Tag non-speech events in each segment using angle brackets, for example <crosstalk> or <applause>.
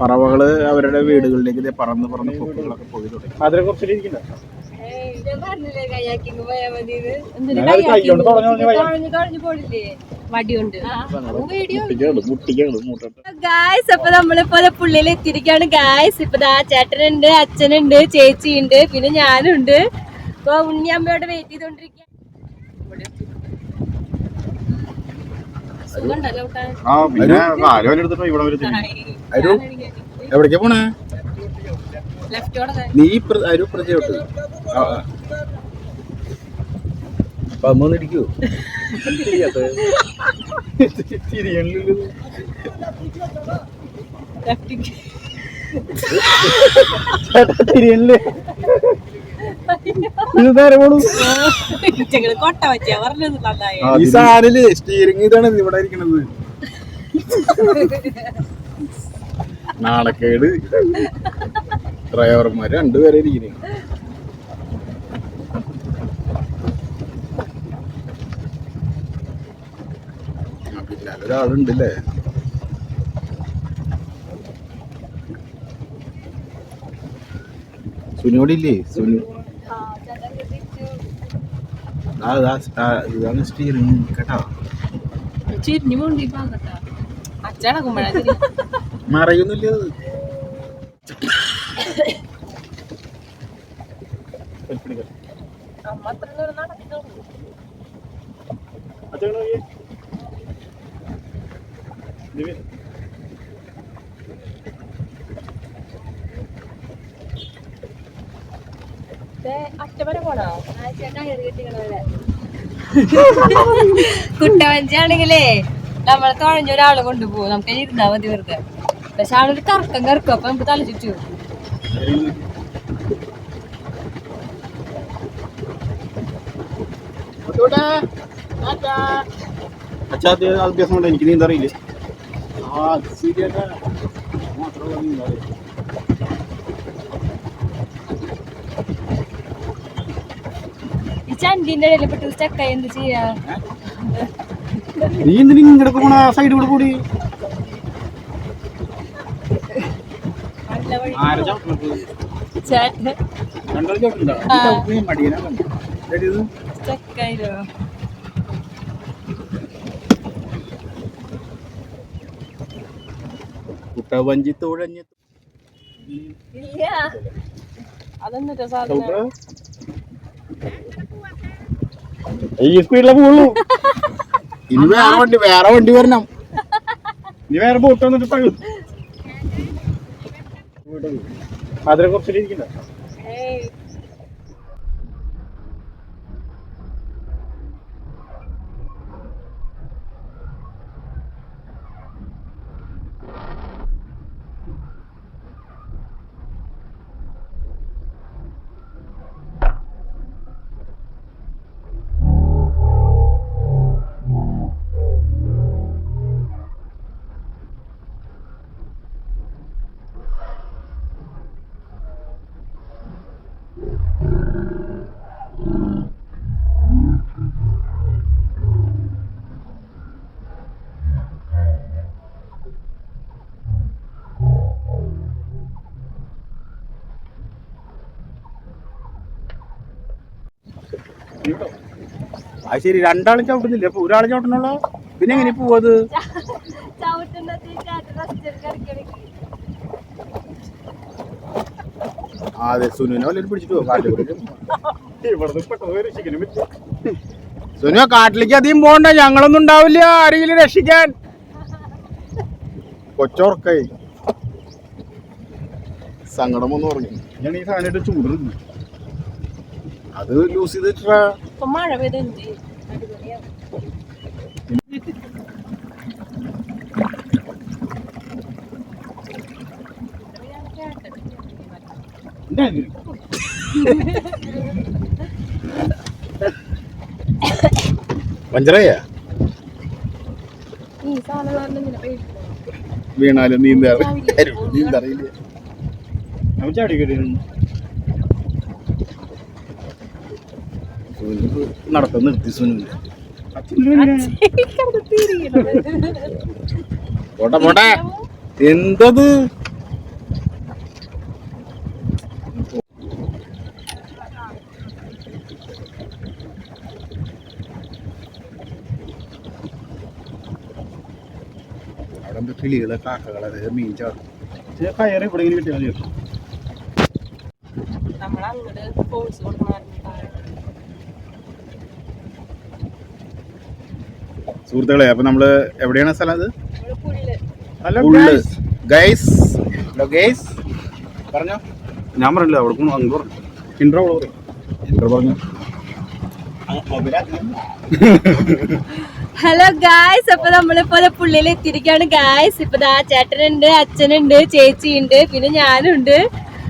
പറവകൾ അവരുടെ വീടുകളിലേക്ക് ദേ പറന്ന് പറന്ന് കൊക്കുകളൊക്കെ പോയി തുടങ്ങി. അതിനെ ഗായ്സ് അപ്പൊ നമ്മളിപ്പോ പുള്ളിയിൽ എത്തിയിരിക്കാണ്. ഗായ്സ് ഇപ്പൊ ആ ചേട്ടനുണ്ട് അച്ഛനുണ്ട് ചേച്ചിയുണ്ട് പിന്നെ ഞാനുണ്ട്. ഇപ്പൊ ഉണ്ണിയമ്മയോട് വെയിറ്റ് ചെയ്തോണ്ടിരിക്കുക ആ പിന്നെ കാലം എടുത്തിട്ടോ ഇവിടെ വരെ തിരിഞ്ഞു. അരു എവിടേക്കാ പോണേ നീ ഇപ്പുറ- അരു പ്രജയോട്ട് അപ്പൊ അമ്മ ഒന്ന് ഇരിക്കൂ <laughs> തിരിയണില്ലല്ലോ. ലെഫ്റ്റിക്ക്. ചേട്ടാ തിരിയണില്ലേ ഇത് നേരെ പോണു ഇറ്റങ്ങൾ കൊട്ട വെച്ചാ പറഞ്ഞത് നന്നായി ഈ സ്റ്റിയറിംഗ് ഇതാണ് ഇവിടെ ഇരിക്കണത്. നാണക്കേട്. ഡ്രൈവർമാര് രണ്ടുപേരെ ഇരിക്കുന്നു പിന്നാലെ ഒരാളുണ്ടല്ലേ സുനോടില്ലേ? സുനു ഇതാണ് സ്റ്റിയറിംഗ് കേട്ടോ. ചിരിഞ്ഞു മുണ്ടി പാകട്ടാ അച്ഛനകുമ്പോഴാ മറയൊന്നുമില്ല അത്. അമ്മ അത്ര ദൂരം നടക്കുന്നു അച്ഛൻ നോക്കിയേ. ദിവ്യ. അറ്റവരെ പോണോ <laughs> കുട്ടവഞ്ചാണെങ്കിലേ നമ്മളെ തുഴഞ്ഞ ഒരാളെ കൊണ്ടുപോകും. നമുക്ക് ഇരുന്നാ മതി വെറുതെ. പക്ഷെ ആളൊരു കറക്കം കറക്കും. അപ്പൊ നമുക്ക് തല ചുറ്റു. അച്ഛാ അഭ്യാസം കൊണ്ട് എനിക്ക് നീന്താറിയില്ലേ? ആ ശരിയാ. മാത്രമല്ല അറിയില്ല. ഈ ചണ്ടിന്റെ ഇടയിൽ പെട്ട് സ്റ്റക്ക് എന്ത് ചെയ്യാ? നീ എന്തിനാ ഇങ്ങോട്ട് പോണ? സൈഡ് കൂടെ സ്റ്റക്കായില്ലോ കുട്ടവഞ്ചി തുഴഞ്ഞ്. ഇല്ല. അതെന്നിട്ടോ സാധനം? ചവിട്ടുക. ഈ സ്പീഡിലെ പോകുള്ളൂ <laughs> ഇനി വേറെ വണ്ടി വേറെ വണ്ടി വരണം. നീ വേറെ ബോട്ട് വന്നിട്ട് പഴു അതിനെ കുറച്ചിട്ട് അത് ശരി രണ്ടാളും ചവിട്ടുന്നില്ല? അപ്പൊ ഒരാൾ ചവിട്ടണല്ലോ പിന്നെ എങ്ങനെ പോവത് ആ അതെ സുനുവിനെ വല്ലതും പിടിച്ചിട്ട് പോവാ? കാട്ടിലേക്ക് സുനു അധികം പോണ്ട ഞങ്ങളൊന്നും ഉണ്ടാവില്ല. ആരെങ്കിലും രക്ഷിക്കാൻ. കൊച്ചോർക്കായി സങ്കടം ഒന്ന് പറഞ്ഞു ഞാൻ ഈ സാധനം ചൂടുന്നു. അത് ലൂസ് ചെയ്തിട്ടാ മഴ പെയ്ത് എന്ത് ചെയ്യും? അടിപൊളിയാവും. പഞ്ചറയ്യ ഈ സാധനം കാരണം ഇങ്ങനെ പേടിക്കുന്നു. വീണാലും നീന്താ നീന്തറിയില്ല. നടത്തം നിർത്തി തിരിയണത്. പോട്ടെ പോട്ടെ. എന്തത് കിളികൾ കാക്കകൾ അതായത് മീൻ ചാടും കയറി ഇവിടെ ഇങ്ങനെ കിട്ടിയാൽ മതി സുഹൃത്തുക്കളെ അപ്പൊ നമ്മൾ എവിടെയാണ് സ്ഥലം അത്? ഉള്ള് ഗൈസ് ഹലോ ഗൈസ് പറഞ്ഞോ. ഞാൻ പറഞ്ഞില്ല അവിടെ അങ്ങ് പറഞ്ഞു ഇൻട്രോ അവൾ പറഞ്ഞു. ഹലോ ഗായ്സ് അപ്പൊ നമ്മളിപ്പോ പുള്ളിയിൽ എത്തിയിരിക്കാണ് ഗായ്സ് ഇപ്പൊ ദാ ചേട്ടനുണ്ട് അച്ഛനുണ്ട് ചേച്ചിയുണ്ട് പിന്നെ ഞാനുണ്ട്.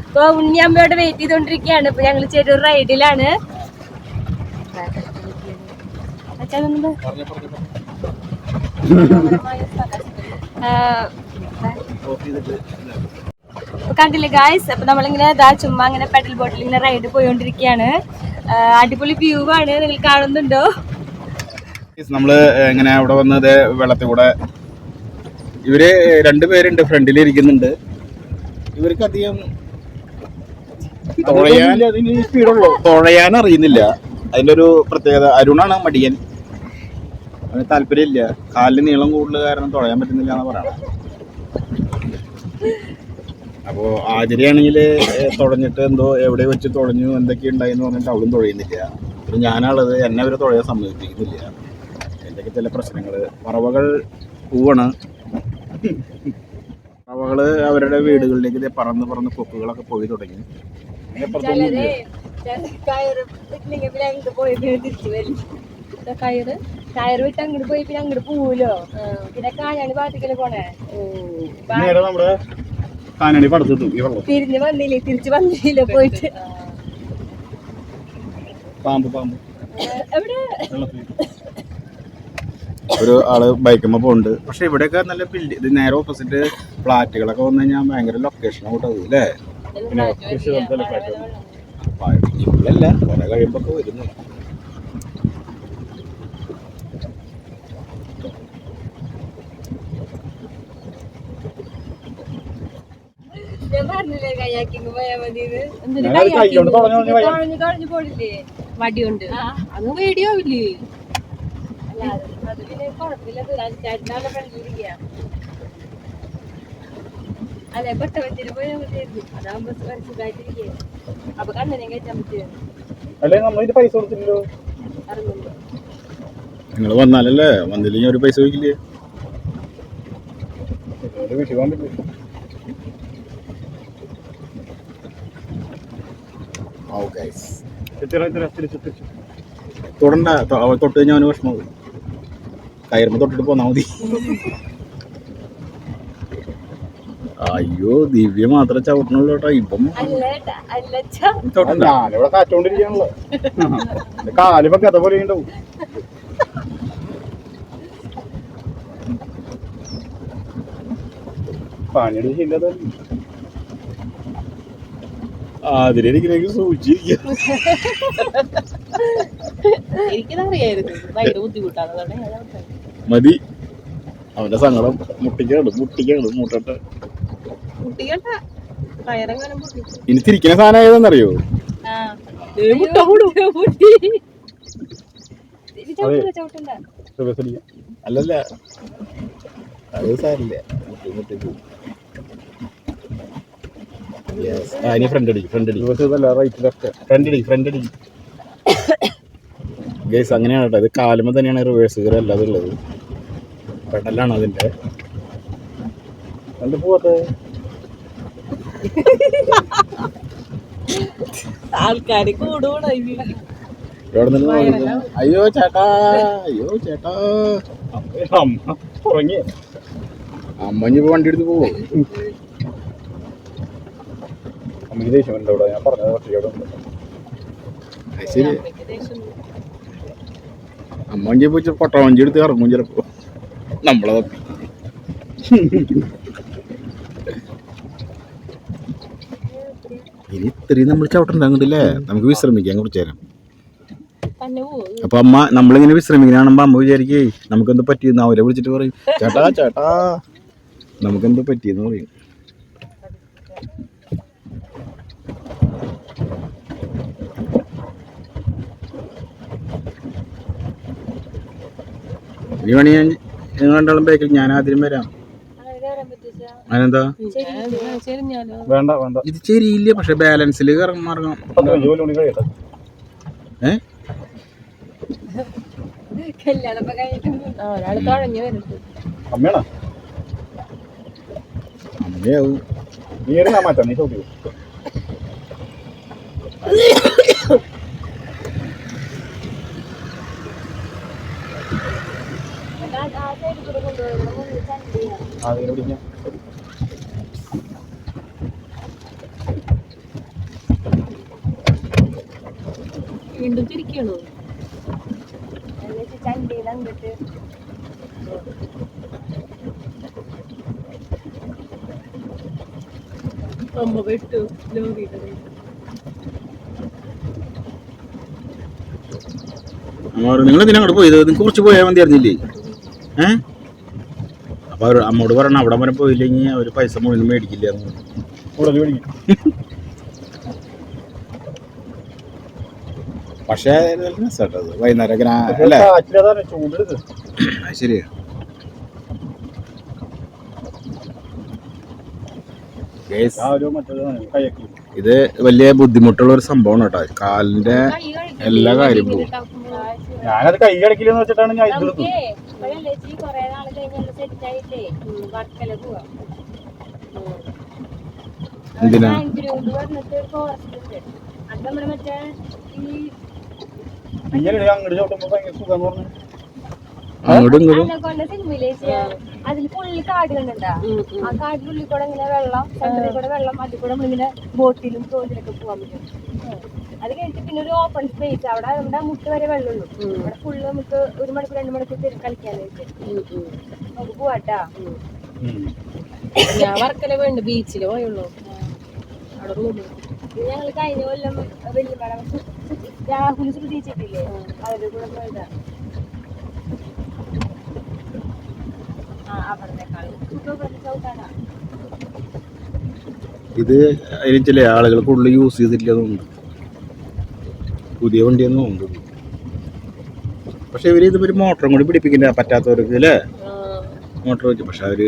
ഇപ്പൊ ഉണ്ണിയമ്മയോട് വെയിറ്റ് ചെയ്തോണ്ടിരിക്കുകയാണ്. ഇപ്പൊ ഞങ്ങൾ ചെറിയൊരു റൈഡിലാണ് കണ്ടില്ലേ ഗായ്സ് അപ്പൊ നമ്മളിങ്ങനെ ദാ ചുമ്മാ ഇങ്ങനെ പെഡൽ ബോട്ടിൽ ഇങ്ങനെ റൈഡ് പോയോണ്ടിരിക്കുകയാണ്. അടിപൊളി വ്യൂ ആണ്. നിങ്ങൾ കാണുന്നുണ്ടോ? നമ്മൾ എങ്ങനെ അവിടെ വന്നത് വെള്ളത്തിൽ കൂടെ ഇവർ രണ്ടുപേരുണ്ട് ഫ്രണ്ടിൽ ഇരിക്കുന്നുണ്ട്. ഇവർക്ക് അധികം തുഴയാൻ അറിയുന്നില്ല. അതിന്റെ ഒരു പ്രത്യേകത അരുണാണ് മടിയൻ. അവന് താല്പര്യമില്ല. കാലിന് നീളം കൂടുതൽ കാരണം തുഴയാൻ പറ്റുന്നില്ല എന്ന് പറയണം. അപ്പോ ആചരിയാണെങ്കിൽ തുഴഞ്ഞിട്ട് എന്തോ എവിടെ വെച്ച് തുഴഞ്ഞു എന്തൊക്കെ ഉണ്ടായെന്ന് പറഞ്ഞിട്ട് അവളും തുഴയുന്നില്ല. പിന്നെ ഞാനുള്ളത് എന്നെ അവരെ തുഴയാൻ സമ്മതിപ്പിക്കുന്നില്ല. എന്തൊക്കെ ചില പ്രശ്നങ്ങൾ പറവകൾ പൂവാണ്. പറവകൾ അവരുടെ വീടുകളിലേക്ക് പറന്ന് പറന്ന് കൊക്കുകളൊക്കെ പോയി തുടങ്ങി. കയറ് പിന്നെ അങ്ങോട്ട് പോയി പിന്നെ തിരിച്ചു വരും. ഇതാ കയറ്? കയറ് വിട്ട് അങ്ങോട്ട് പോയി പിന്നെ അങ്ങോട്ട് പോവൂലോ? പിന്നെ കാഞ്ഞാണി ഭാഗത്തേക്കല്ലേ പോണേ? കാനടി പടത്തിട്ടു തിരിഞ്ഞ് വന്നില്ലേ? തിരിച്ചു വന്നില്ല പോയിട്ട്? പാമ്പ് പാമ്പ്. എവിടെ? ഒരു ആൾ ബൈക്കുമ്പോ പോണ്ട് പക്ഷെ ഇവിടെയൊക്കെ നല്ല ബിൽഡ് ഇത് നേരെ ഓപ്പോസിറ്റ് ഫ്ലാറ്റുകളൊക്കെ വന്നു കഴിഞ്ഞാൽ ഭയങ്കര ലൊക്കേഷൻ അങ്ങോട്ട് അത് അല്ലേ? പിന്നെ ഇപ്പോഴല്ല കുറെ കഴിയുമ്പോ ഒക്കെ വരുന്നു. ഞാൻ പറഞ്ഞില്ലേ കയ്യാക്കിങ് പോയാ മതി ഞാനത് കൈകൊണ്ട് തുഴഞ്ഞു തുഴഞ്ഞു കയ്യാ- കളഞ്ഞു കളഞ്ഞു പോണില്ലേ വടി കൊണ്ട് അത് വീഡിയോ ഇല്ലേ? അത് പിന്നെ കുഴപ്പമില്ല അല്ലെ പെട്ടവഞ്ചിന് പോയാൽ മതിയായിരുന്നു അതാകുമ്പോ സുഖമായിട്ടിരിക്കുക അപ്പൊ കണ്ണനെ കയറ്റാൻ പറ്റുമായിരുന്നു അല്ലേ നമ്മൾ ഇതിന്റെ പൈസ കൊടുത്തില്ലല്ലോ ഇറങ്ങുമ്പോ നിങ്ങൾ വന്നാലല്ലേ വന്നില്ലെങ്കിൽ ഒരു പൈസ ചോദിക്കില്ലേ വീട്ടിൽ പോകാൻ പറ്റില്ല തൊടണ്ട തൊട്ട് കഴിഞ്ഞാൽ അവന് വിഷമാവും കയറുമ്പോ തൊട്ടിട്ട് പോന്നാ മതി. അയ്യോ ദിവ്യ മാത്രമേ ചവിട്ടണുള്ളൂ കേട്ടോ. ഇപ്പം ഞാനിവിടെ കാറ്റോണ്ടിരിക്കാണല്ലോ കാലിപ്പോ കഥ പോലെ ഉണ്ടാവും പണിയുടെ എനിക്കതറിയായിരുന്നു. ഭയങ്കര ബുദ്ധിമുട്ടാണ്. അതുകൊണ്ട് ഞാൻ വിട്ടത്. മതി. അവന്റെ സങ്കടം മുട്ടിക്കാണ് മുട്ടിക്കാണ് മുട്ടട്ടെ. ഇനി തിരിക്കുന്ന സാധനം ഏതെന്നറിയോ. അല്ലല്ല. അത് സാരില്ല മുട്ടി മുട്ടി പോകും ആ ഇനി ഫ്രണ്ട് അടി ഫ്രണ്ട് അടി റൈറ്റ് ലെഫ്റ്റ് ഫ്രണ്ട് അടി ഫ്രണ്ട് അടി ഗേസ് അങ്ങനെയാണ് കേട്ടോ. ഇത് കാലുമ്പോൾ തന്നെയാണ് റിവേഴ്സ് ഗിയർ അല്ലാതെ ഉള്ളത്. പെടലാണ് അതിന്റെ കണ്ടു പോവാത്തെ? ആൾക്കാര് കൂടുകൂടാ ഇവിടെ നിന്ന്. അയ്യോ ചേട്ടാ. അയ്യോ ചേട്ടാ. അമ്മ തുടങ്ങി അമ്മ ഇനിയിപ്പോ വണ്ടി എടുത്ത് പോവോ? അമ്മയ്ക്ക് ദേഷ്യം ഉണ്ട് ഞാൻ പറഞ്ഞത് അത് ശരി. അമ്മ വണ്ടി പോയി പൊട്ട വണ്ടി എടുത്ത് ഇറങ്ങും ചിലപ്പോ. നമ്മളെ തപ്പി. ഇനി ഇത്രയും നമ്മൾ ചവിട്ടുണ്ടാകുന്നില്ലേ നമുക്ക് വിശ്രമിക്കാം കുറച്ചു നേരം അപ്പൊ അമ്മ നമ്മളിങ്ങനെ വിശ്രമിക്കണാകുമ്പോ അമ്മ വിചാരിക്കേ നമുക്കെന്ത് പറ്റിയെന്ന് അവരെ വിളിച്ചിട്ട് പറയും. ചേട്ടാ ചേട്ടാ. നമുക്കെന്ത് പറ്റിയെന്ന് പറയും. ഇനി മണി ഞാൻ നിങ്ങൾ രണ്ടാളും ബേക്കിൽ ഞാൻ ആദ്യം വരാം. അതെന്താ വേണ്ട വേണ്ട. ഇത് ശരിയില്ല പക്ഷെ ബാലൻസിൽ കൊണ്ട് കഴിയട്ടെ ഏ? അമ്മയാവും. ഒരു മാറ്റാം നീ അതിനെ പിടിക്കാം വീണ്ടും തിരിക്കണോ ചണ്ടിയിൽ അങ്ങോട്ട് അമ്മ വെട്ടു ലോറിയുടെ നിങ്ങൾ ഇതിനങ്ങോട്ട് പോയത്? നിങ്ങൾക്ക് കുറച്ച് പോയാൽ മതിയായിരുന്നില്ലേ? ഏ? അപ്പൊ അവർ അമ്മോട് പറയണം അവിടെ വരെ പോയില്ലെങ്കിൽ അവർ പൈസ മുഴുവൻ മേടിക്കില്ല എന്ന് പറഞ്ഞു. പക്ഷേ. വൈകുന്നേരം ഇങ്ങനെ അല്ലേ? ശരിയാ. ഇത് വലിയ ബുദ്ധിമുട്ടുള്ള ഒരു സംഭവമാണ് കേട്ടോ. കാലിന്റെ എല്ലാ കാര്യവും പോകും. ഞാനത് കൈ അടക്കില്ലെന്ന് വെച്ചിട്ടാണ് ഞാൻ ഇത് എടുത്തത്. നമുക്കേ ഇപ്പോഴല്ലേ ചേച്ചി കൊറേ നാൾ കഴിഞ്ഞാൽ സെറ്റ് വർക്കല പോവാം എന്തിനാ? ഒരു ഫോറസ്റ്റ് അത് നമ്മുടെ മറ്റേ ഈ അങ്ങോട്ട് ചോട്ടുമ്പോ ഭയങ്കര സുഖം പറഞ്ഞു അതിൽ പുള്ളി കാട് കണ്ടാ ആ കാടിനുള്ളിൽ കൂടെ ഇങ്ങനെ വെള്ളം സെന്ററിൽ കൂടെ വെള്ളം അതിൽ കൂടെ നമ്മളിങ്ങനെ ബോട്ടിലും തോന്നിലൊക്കെ പോകാൻ പറ്റും. അത് കഴിഞ്ഞിട്ട് പിന്നെ ഒരു ഓപ്പൺ സ്പേസ് അവിടെ നമ്മുടെ മുട്ട് വരെ വെള്ളമുള്ളൂ. അവിടെ ഫുള്ള് നമുക്ക് ഒരു മണിക്കൂർ രണ്ട് മണിക്കൂർ കളിക്കാനായിട്ട്. പോവാട്ടാ. ഞാൻ വർക്കല വേണ്ട ബീച്ചിൽ പോയുള്ളൂ. അവിടെ റൂമിൽ ഇത് ഞങ്ങൾ കഴിഞ്ഞ കൊല്ലം വലിയ മഴ രാഹുൽ ശ്രദ്ധിച്ചിട്ടില്ലേ അവരുടെ കൂടെ പോയതാ. ഇത് അതിന് ചില ആളുകൾ കൂടുതൽ യൂസ് ചെയ്തിട്ടില്ലെന്നുണ്ട് പുതിയ വണ്ടിയൊന്നും ഉണ്ട് പക്ഷെ ഇവർ ഇത് ഒരു മോട്ടറും കൂടി പിടിപ്പിക്കില്ല പറ്റാത്തവർക്ക് അല്ലേ മോട്ടർ വെച്ച് പക്ഷെ അവർ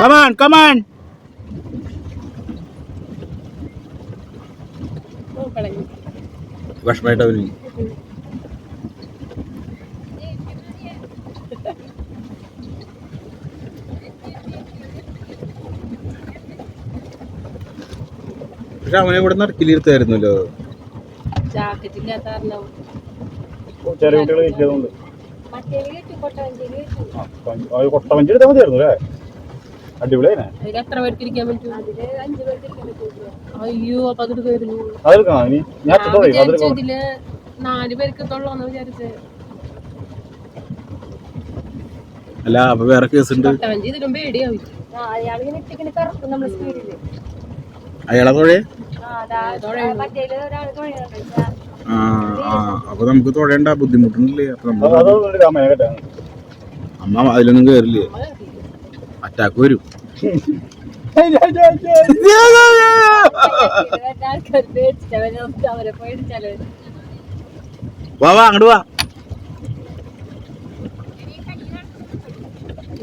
കമാൻ കമാൻ വിഷമായിട്ട് പക്ഷെ അവനെ ഇവിടെ നടക്കിലിരുത്തായിരുന്നല്ലോ ജാക്കറ്റ് ഇല്ലാത്ത കാരണം ചെറിയ കുട്ടികൾ കൊട്ടവഞ്ചി എടുത്താൽ മതിയായിരുന്നു അല്ലേ? അയ്യോ അപ്പൊ അതെടുക്കണം. ഇനി ഞാൻ ഇതിൽ നാല് പേർക്ക് തൊള്ളോന്ന് വിചാരിച്ച്. അല്ല അപ്പൊ വേറെ കേസ് ഉണ്ട് അയാളെ തൊഴേ ആ അപ്പൊ നമുക്ക് തൊഴേണ്ട ബുദ്ധിമുട്ടുണ്ടല്ലേ? അപ്പൊ കേട്ടാ അമ്മ അതിലൊന്നും കേറില്ലേ? അറ്റാക്ക് വരും. വാ വാ അങ്ങോട്ട് വാ.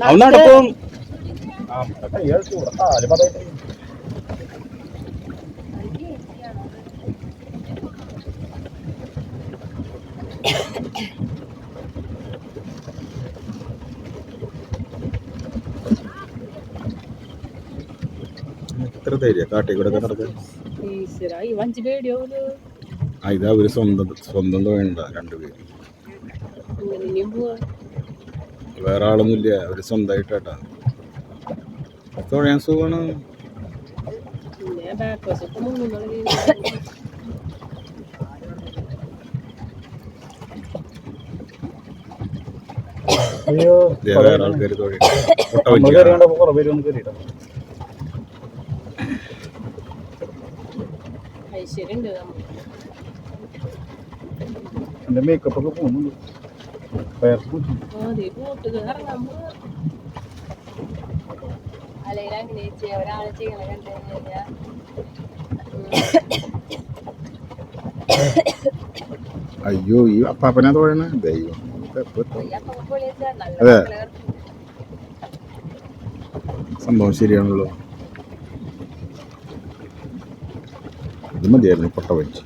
അവൻ നടക്കും ആ കൈ അടിച്ചു ഇവിടെ കാൽ പതായിട്ട് എത്ര ധൈര്യ കാട്ടി കൂടെ നടക്കാൻ ആ ഇതാ ഒരു സ്വന്തം സ്വന്തം തൊഴണ്ട രണ്ടുപേര് വേറെ ആളൊന്നുമില്ല അവർ സ്വന്തമായിട്ടാ തുഴയാൻ സുഖമാണ് പിന്നെ ബാക്ക് വശത്ത് മുങ്ങുന്നത് അയ്യോ ദേ വേറെ ആൾക്കാർ തൊഴിൽ കൊട്ട നമ്മൾ വലിയ കയറി കണ്ടപ്പോ കുറെ പേര് ഒന്ന് കയറിയിട്ടാ ഐശ്വര്യം ഉണ്ട് നമുക്ക് എന്റെ മേക്കപ്പ് ഒക്കെ പോകുന്നുണ്ട്. അല്ലെങ്കിൽ അങ്ങനെ ഒരാളെ ചെയ്യണ കണ്ടു കഴിഞ്ഞാൽ അയ്യോ ഈ അപ്പാപ്പനെ തോഴണ ദൈവം. അതെ. സംഭവം ശരിയാണല്ലോ. ഇത് മതിയായിരുന്നു പൊട്ട വെച്ച്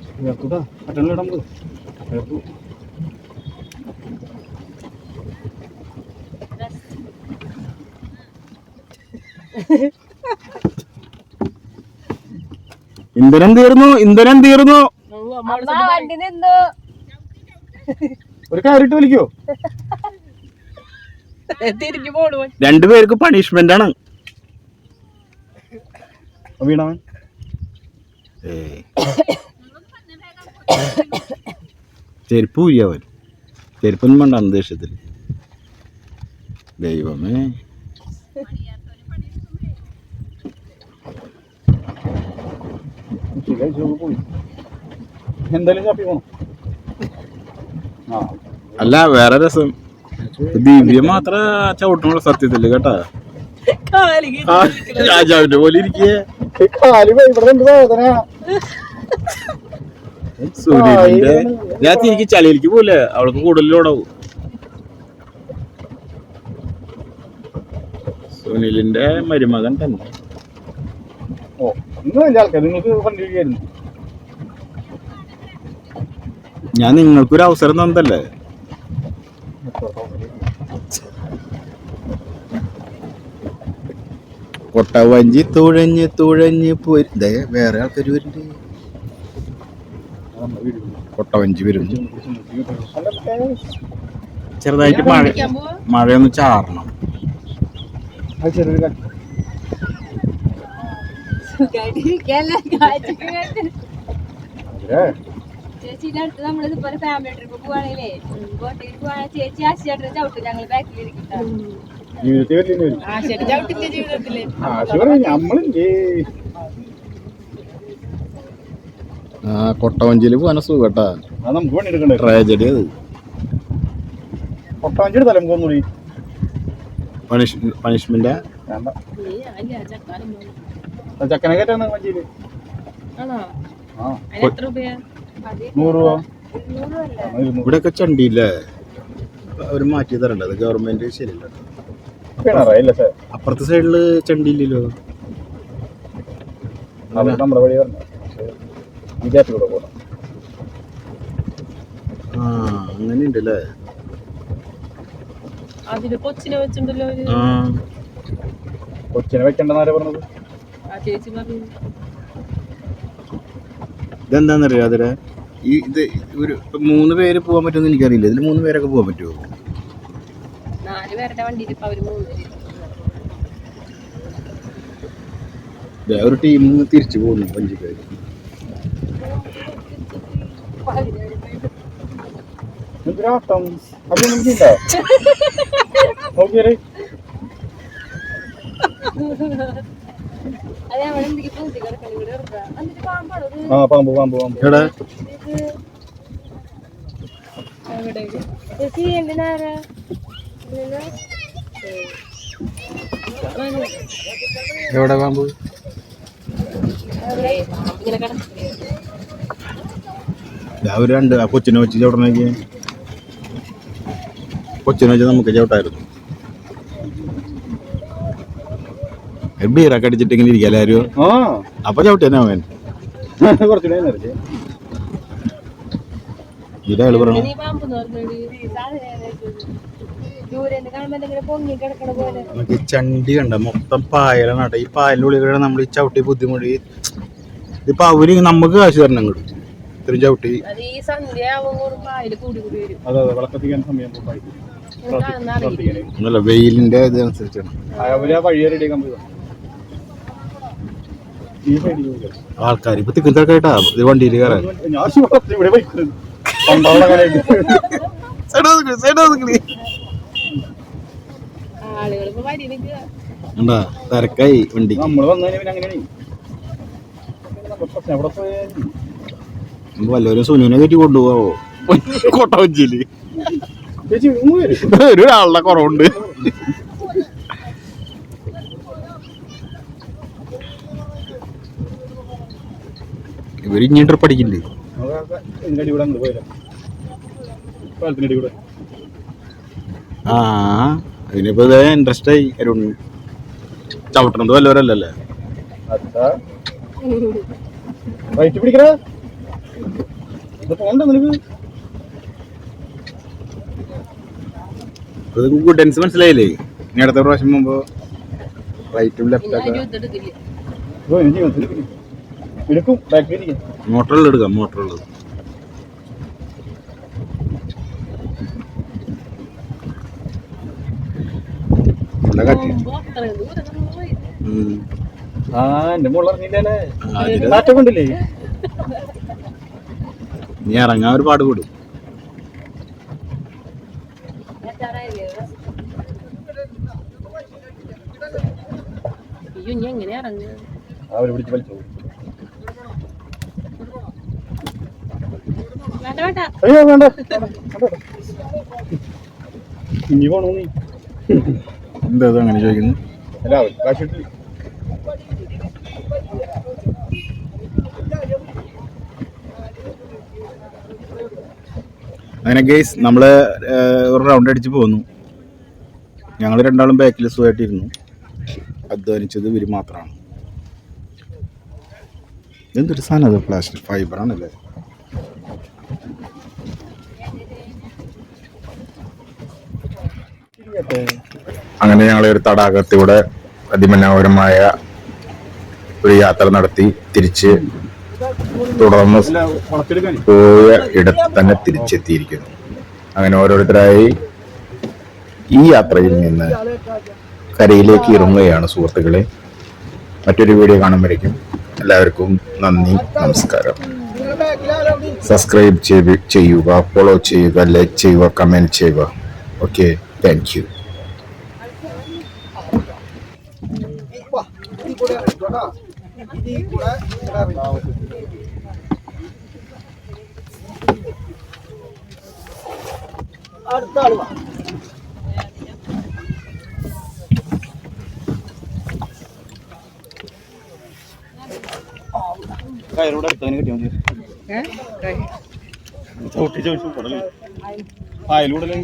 ഇന്ധനം തീർന്നു ഇന്ധനം തീർന്നു. വണ്ടി നിന്നു. ഒരു കാര്യമായിട്ട് വലിക്കോ രണ്ടുപേർക്ക് പണിഷ്മെന്റ് ആണ്. വീണവൻ ചെരുപ്പ് ഊരിയവൻ ചെരുപ്പൊന്നും വേണ്ട അന്തരീക്ഷത്തിൽ ദൈവമേ. എന്തായാലും ചാപ്പി പോണം. അല്ല വേറെ രസം. ദിവ്യ മാത്ര ചവിട്ടണുള്ള സത്യത്തിൽ കേട്ടാ? രാജാവിന്റെ പോലെ ഇരിക്കേ. സൂര്യന്റെ ഞാൻ തിരിക്ക് ചളിയിലേക്ക് പോലെ അവൾക്ക് കൂടുതലോടാവും സുനിലിന്റെ മരുമകൻ തന്നെ. ഓ ഒന്നും ഇല്ല ആൾക്കാർ നിങ്ങൾക്ക് വണ്ടി ഞാൻ നിങ്ങൾക്കൊരു അവസരം തന്നതല്ലേ? കൊട്ടവഞ്ചി തുഴഞ്ഞ് തുഴഞ്ഞ് പോയി. ദേ, വേറെ ആൾക്കാർ വരുന്നുണ്ട്. കൊട്ടവഞ്ചി വരും ചെറുതായിട്ട് മഴ മഴയൊന്ന് ചാറണം. ചെറിയൊരു ചേച്ചിയുടെ അടുത്ത് നമ്മൾ ഇതുപോലെ ഫാമിലി ട്രിപ്പ് പോവാണെങ്കിലേ ബോട്ടിൽ പോവാണെ ചേച്ചി ആശയായിട്ട് ചവിട്ടും ഞങ്ങൾ ബാക്കിലിരിക്കും ഇരിക്കട്ടോ ജീവിതത്തിൽ സുഖട്ടാജഡി ജീവിതത്തിൽ. ആ കൊട്ടവഞ്ചിയിൽ പോകാൻ സുഖട്ടാ. അത് ട്രാജഡി തലം പണിഷ് പണിഷ്മെന്റ് ചക്കാനും വഞ്ചിയിൽ? ആ. രൂപയാ? നൂറ് രൂപ? അല്ല ഇവിടെയൊക്കെ ചണ്ടിയില്ലേ? അവർ മാറ്റി തരണ്ടത് ഗവൺമെന്റ് ശരിയല്ല പിണറായി അല്ലേ സാർ? അപ്പുറത്തെ സൈഡിൽ ചണ്ടിയില്ലല്ലോ. നമ്മുടെ വഴി പറഞ്ഞു വിചാരിച്ചുകൂടെ പോകണം ആ അങ്ങനെ ഉണ്ടല്ലേ അതിൽ കൊച്ചിനെ വെച്ചിട്ടുണ്ടല്ലോ ഒരു ആ. കൊച്ചിനെ വെക്കണ്ടെന്നാരാ പറഞ്ഞത്? ആ ചേച്ചി പറഞ്ഞു അതിലെ? ഈ ഇത് ഒരു ഇപ്പൊ മൂന്ന് പേര് പോകാൻ പറ്റുമെന്ന് എനിക്കറിയില്ല. ഇതിൽ മൂന്ന് പേരൊക്കെ പോകാൻ പറ്റുമോ നാല് പേരുടെ വണ്ടിയിൽ ഇപ്പൊ അവർ മൂന്ന് പേര് ദേ, ഒരു ടീം തിരിച്ചു പോകുന്നു എന്തിനാട്ടം അത് അത് കിടക്കണം ഇവിടെ എന്നിട്ട് പാമ്പാണോ ഇത്? ആ പാമ്പ് പാമ്പ് പാമ്പ്. എവിടെ? ചേച്ചി എന്തിനാരാ? എവിടെ പാമ്പ്? ഒരു രണ്ട് ആ കൊച്ചിനെ വെച്ച് ചവിടണമെങ്കിൽ കൊച്ചിനെ വെച്ച് നമുക്ക് ചവിട്ടായിരുന്നു. ബീറൊക്കെ അടിച്ചിട്ട് ഇങ്ങനെ ഇരിക്കാം എല്ലാവരും അപ്പൊ ചവിട്ടേനാ അവൻ? <laughs> കുറച്ചുകൂടെ നിറച്ച് ഇതിന്റെ അയാൾ പറഞ്ഞു നീ പാമ്പ് പറഞ്ഞത് ദൂരെ നിന്ന് കാണുമ്പോ എന്തെങ്കിലും പൊങ്ങി കിടക്കണ പോലെ. നമുക്ക് ചണ്ടി കണ്ട മൊത്തം പായലാണ് കേട്ടോ. ഈ പായലിന്റെ ഉള്ളിൽ കൂടെ നമ്മൾ ഈ ചവിട്ടി ബുദ്ധിമുട്ടി. ഇതിപ്പോ അവർ നമുക്ക് കാശ് തരണം ഇങ്ങോട്ട് ഇത്രയും ചവിട്ടി. അത് സന്ധ്യ ആവുമ്പോൾ പായൽ കൂടി കൂടി വരും. അതെ അതെ. വിളക്കത്തിക്കാൻ സമയം പോയി കാണുന്ന അറിയില്ല ഒന്നുമല്ല വെയിലിന്റെ ഇത് അനുസരിച്ചാണ് ആൾക്കാർ ഇപ്പൊ തിക്കും തിരക്കായിട്ടാ ഇത് വണ്ടിയിൽ കയറാൻ. ഞാൻ ശിവറത്തിൽ ഇവിടെ വയ്ക്കുന്നത് ആളുകൾ ഇപ്പൊ വരി നിൽക്കുക കണ്ടാ തിരക്കായി വണ്ടി വല്ലവരും സുനുവിനെ കയറ്റി കൊണ്ടുപോവോ? കൊട്ടവഞ്ചിയിൽ ഒരാളുടെ കുറവുണ്ട്. ഇവർ ഇനി ട്രിപ്പ് അടിക്കില്ലേ ഇതിന്റെ അടി കൂടെ അങ്ങ് പോയില്ല പാലത്തിന്റെ അടി കൂടെ ആ അതിനിപ്പോ ഇത് ഇൻട്രസ്റ്റ് ആയി അരുൺ. ചവിട്ടണത് പിടിക്കണ നിനക്ക്. മനസ്സിലായില്ലേ? ഇനി അടുത്ത പ്രാവശ്യം മുമ്പ് റൈറ്റും ലെഫ്റ്റ് മോട്ടറുള്ളത് എടുക്കാം ബാക്കിൽ ഇരിക്കും മോട്ടറുകൾ എടുക്കാം മോട്ടറുകൾ നല്ല കാറ്റ് അത്രയും ദൂരം നമ്മൾ പോയി ഉം. ആ എന്റെ അതിൽ കാറ്റൊക്കെ ഉണ്ടല്ലേ ഇനി ഇറങ്ങാൻ ഒരു പാട് കൂടും. അയ്യോ ഇനി എങ്ങനെ ഇറങ്ങുക? അവർ പിടിച്ച് വലിച്ചു അയ്യോ വേണ്ട. വേണ്ട, വേണ്ട. ഇനി പോണോ നീ? എന്താ ഇത് അങ്ങനെ ചോദിക്കുന്നു? അങ്ങനെ ഗെയ്സ് നമ്മൾ ഒരു റൗണ്ട് അടിച്ച് പോന്നു. ഞങ്ങൾ രണ്ടാളും ബാക്കിൽ സുഖമായിട്ടിരുന്നു അധ്വാനിച്ചത് ഇവർ മാത്രമാണ് എന്തൊരു സാധനം അത് പ്ലാസ്റ്റിക് ഫൈബറാണല്ലേ അങ്ങനെ ഞങ്ങൾ ഒരു തടാകത്തിലൂടെ അതിമനോഹരമായ ഒരു യാത്ര നടത്തി തിരിച്ച് തുടർന്ന് പോയ ഇടത്ത് തന്നെ തിരിച്ചെത്തിയിരിക്കുന്നു. അങ്ങനെ ഓരോരുത്തരായി ഈ യാത്രയിൽ നിന്ന് കരയിലേക്ക് ഇറങ്ങുകയാണ് സുഹൃത്തുക്കളെ. മറ്റൊരു വീഡിയോ കാണുമ്പോഴേക്കും എല്ലാവർക്കും നന്ദി നമസ്കാരം. സബ്സ്ക്രൈബ് ചെയ്യുക ഫോളോ ചെയ്യുക ലൈക്ക് ചെയ്യുക കമന്റ് ചെയ്യുക. ഓക്കെ താങ്ക് യു കയറൂടെ അടുത്തതിന് കിട്ടിയാൽ മതി ചവിട്ടി ചോദിച്ചു കടലിൽ പായലൂടെ